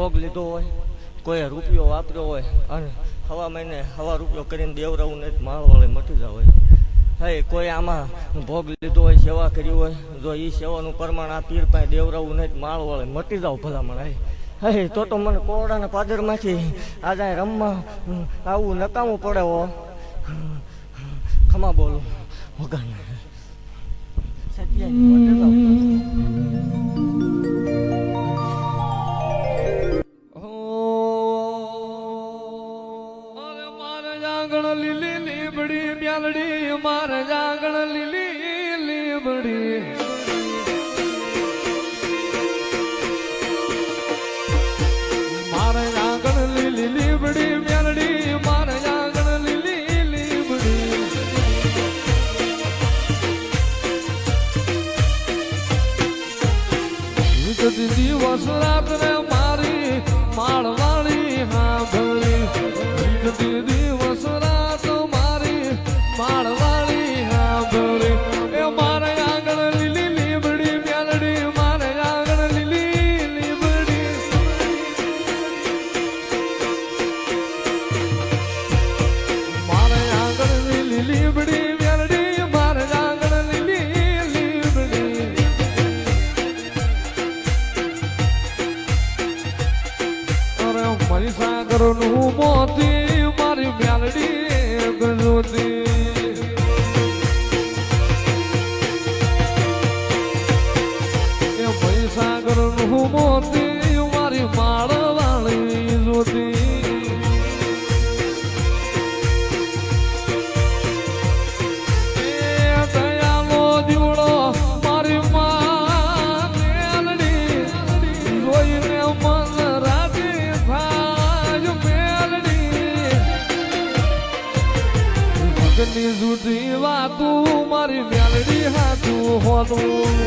ભોગ લીધો હોય કોઈ રૂપિયો વાપર્યો હોય, અને હવા મહિને હવા રૂપિયો કરીને દેવરાવું ને માળવાળે મટી જાવ હોય. હે, કોઈ આમાં ભોગ લીધો હોય, સેવા કરી હોય, જો એ સેવાનું પ્રમાણ આ પીર પાસે દેવરાવું નહીં માળવાળે મટી જાવ ભલામણ હે. હે, તો તો મને કોરડાના પાદરમાંથી આજે રમવા આવું નકામું પડે હો. ખમા બોલું. ભગવાન સત્યાય જાગણ લીલી લીબડી બ્યાલડી માર જાગણ લીલી લીબડી. મારે જાગણ લીલી લીબડી બ્યાલડી મારે જાગણ લીલી લીબડી. એક દિવસ રાત્રે સાગરનું મોતી મારી મ્યાલડી ભાઈ સાગરનું મોતી ભગની જુદી વાતું મારી મેલડી હાથું હોતું.